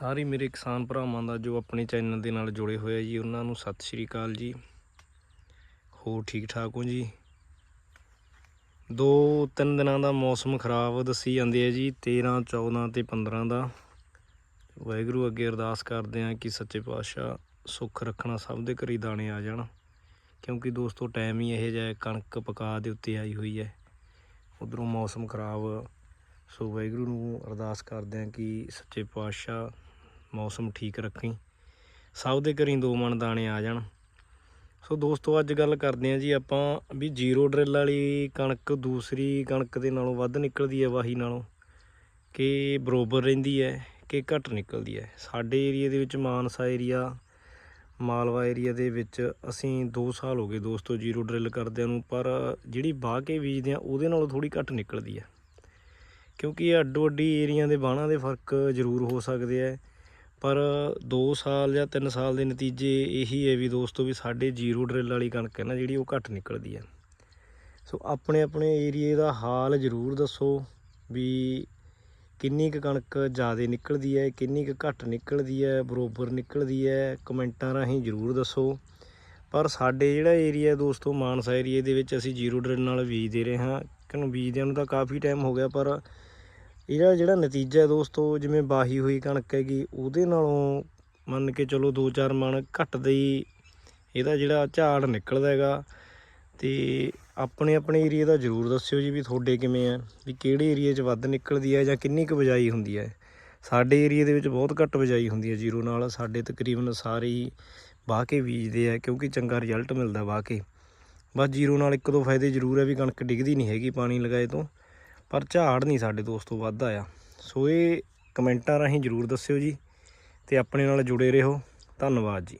ਸਾਰੇ ਮੇਰੇ ਕਿਸਾਨ ਭਰਾਵਾਂ ਦਾ ਜੋ ਆਪਣੇ ਚੈਨਲ ਦੇ ਨਾਲ ਜੁੜੇ ਹੋਏ ਆ ਜੀ ਉਹਨਾਂ ਨੂੰ ਸਤਿ ਸ਼੍ਰੀ ਅਕਾਲ ਜੀ। ਹੋਰ ਠੀਕ ਠਾਕ ਹੋ ਜੀ? ਦੋ ਤਿੰਨ ਦਿਨਾਂ ਦਾ ਮੌਸਮ ਖਰਾਬ ਦੱਸੀ ਜਾਂਦੇ ਆ ਜੀ 13 14 ਤੇ 15 ਦਾ। ਵਾਹਿਗੁਰੂ ਅੱਗੇ ਅਰਦਾਸ ਕਰਦੇ ਆ ਕਿ ਸੱਚੇ ਪਾਤਸ਼ਾਹ ਸੁੱਖ ਰੱਖਣਾ ਸਭ ਦੇ ਘਰੀ ਦਾਣੇ ਆ ਜਾਣ ਕਿਉਂਕਿ ਦੋਸਤੋ ਟਾਈਮ ਹੀ ਇਹ ਜਿਹਾ ਹੈ, ਕਣਕ ਪਕਾ ਦੇ ਉੱਤੇ ਆਈ ਹੋਈ ਹੈ। ਉਧਰੋਂ ਮੌਸਮ ਖਰਾਬ ਸੋ ਵਾਹਿਗੁਰੂ ਨੂੰ ਅਰਦਾਸ ਕਰਦੇ ਹਾਂ ਕਿ ਸੱਚੇ ਪਾਤਸ਼ਾਹ ਮੌਸਮ ਠੀਕ ਰੱਖੀ। ਸਭ ਦੇ ਘਰੀਂ ਦੋ ਮਣ ਦਾਣੇ ਆ ਜਾਣ। ਸੋ ਦੋਸਤੋ, ਅੱਜ ਗੱਲ ਕਰਦੇ ਹਾਂ ਜੀ ਆਪਾਂ ਵੀ ਜ਼ੀਰੋ ਡਰਿਲ ਵਾਲੀ ਕਣਕ ਦੂਸਰੀ ਕਣਕ ਦੇ ਨਾਲੋਂ ਵੱਧ ਨਿਕਲਦੀ ਹੈ ਵਾਹੀ ਨਾਲੋਂ ਕਿ ਬਰੋਬਰ ਰਹਿੰਦੀ ਹੈ ਕਿ ਘੱਟ ਨਿਕਲਦੀ ਹੈ ਸਾਡੇ ਏਰੀਆ ਦੇ ਵਿੱਚ ਮਾਨਸਾ ਏਰੀਆ, ਮਾਲਵਾ ਏਰੀਆ ਦੇ ਵਿੱਚ ਅਸੀਂ 2 ਸਾਲ ਹੋ ਗਏ ਦੋਸਤੋ ਜ਼ੀਰੋ ਡਰਿਲ ਕਰਦਿਆਂ ਨੂੰ, ਪਰ ਜਿਹੜੀ ਬਾਹ ਕੇ ਬੀਜਦੇ ਆ ਉਹਦੇ ਨਾਲੋਂ ਥੋੜੀ ਘੱਟ ਨਿਕਲਦੀ ਹੈ ਕਿਉਂਕਿ ਇਹ ਅੱਡੋ ਅੱਡੀ ਏਰੀਆ ਦੇ ਬਾਣਾ ਦੇ ਫ਼ਰਕ ਜ਼ਰੂਰ ਹੋ ਸਕਦੇ ਆ ਪਰ 2 ਸਾਲ ਜਾਂ 3 ਸਾਲ ਦੇ ਨਤੀਜੇ ਇਹੀ ਹੈ ਵੀ ਦੋਸਤੋ ਵੀ ਸਾਡੇ ਜ਼ੀਰੋ ਡਰਿਲ ਵਾਲੀ ਕਣਕ ਹੈ ਨਾ, ਜਿਹੜੀ ਉਹ ਘੱਟ ਨਿਕਲਦੀ ਹੈ। ਸੋ ਆਪਣੇ ਆਪਣੇ ਏਰੀਏ ਦਾ ਹਾਲ ਜ਼ਰੂਰ ਦੱਸੋ ਵੀ ਕਿੰਨੀ ਕੁ ਕਣਕ ਜ਼ਿਆਦਾ ਨਿਕਲਦੀ ਹੈ, ਕਿੰਨੀ ਕੁ ਘੱਟ ਨਿਕਲਦੀ ਹੈ, ਬਰੋਬਰ ਨਿਕਲਦੀ ਹੈ, ਕਮੈਂਟਾਂ ਰਾਹੀਂ ਜ਼ਰੂਰ ਦੱਸੋ। ਪਰ ਸਾਡੇ ਜਿਹੜਾ ਏਰੀਆ ਦੋਸਤੋ, ਮਾਨਸਾ ਏਰੀਏ ਦੇ ਵਿੱਚ ਅਸੀਂ ਜ਼ੀਰੋ ਡਰਿਲ ਨਾਲ ਬੀਜਦੇ ਰਹੇ ਹਾਂ। ਕਿਉਂ ਬੀਜਦਿਆਂ ਨੂੰ ਤਾਂ ਕਾਫੀ ਟਾਈਮ ਹੋ ਗਿਆ, ਪਰ ਇਹਦਾ ਜਿਹੜਾ ਨਤੀਜਾ ਦੋਸਤੋ, ਜਿਵੇਂ ਬਾਹੀ ਹੋਈ ਕਣਕ ਹੈਗੀ, ਉਹਦੇ ਨਾਲੋਂ ਮੰਨ ਕੇ ਚਲੋ 2-4 ਮਣ ਘੱਟ ਹੀ ਇਹਦਾ ਜਿਹੜਾ ਝਾੜ ਨਿਕਲਦਾ ਹੈਗਾ। ਤੇ ਆਪਣੇ ਆਪਣੇ ਏਰੀਆ ਦਾ ਜ਼ਰੂਰ ਦੱਸਿਓ ਜੀ ਵੀ ਤੁਹਾਡੇ ਕਿਵੇਂ ਆ, ਵੀ ਕਿਹੜੇ ਏਰੀਆ 'ਚ ਵੱਧ ਨਿਕਲਦੀ ਹੈ ਜਾਂ ਕਿੰਨੀ ਕੁ ਬਜਾਈ ਹੁੰਦੀ ਹੈ। ਸਾਡੇ ਏਰੀਆ ਦੇ ਵਿੱਚ ਬਹੁਤ ਘੱਟ ਬਜਾਈ ਹੁੰਦੀ ਹੈ ਜ਼ੀਰੋ ਨਾਲ, ਸਾਡੇ ਤਕਰੀਬਨ ਸਾਰੇ ਹੀ ਵਾਹ ਕੇ ਬੀਜਦੇ ਆ, ਕਿਉਂਕਿ ਚੰਗਾ ਰਿਜ਼ਲਟ ਮਿਲਦਾ ਵਾਹ ਕੇ ਬਸ ਜ਼ੀਰੋ ਨਾਲ ਇੱਕ ਦੋ ਫਾਇਦੇ ਜ਼ਰੂਰ ਹੈ ਵੀ ਕਣਕ ਡਿੱਗਦੀ ਨਹੀਂ ਹੈਗੀ ਪਾਣੀ ਲਗਾਏ ਤੋਂ। ਪਰ ਝਾੜ ਨਹੀਂ ਸਾਡੇ ਦੋਸਤੋ ਵੱਧ ਆਇਆ। ਸੋ ਇਹ ਕਮੈਂਟਾਂ ਰਾਹੀਂ ਜ਼ਰੂਰ ਦੱਸਿਓ ਜੀ ਤੇ ਆਪਣੇ ਨਾਲ ਜੁੜੇ ਰਹੋ। ਧੰਨਵਾਦ ਜੀ।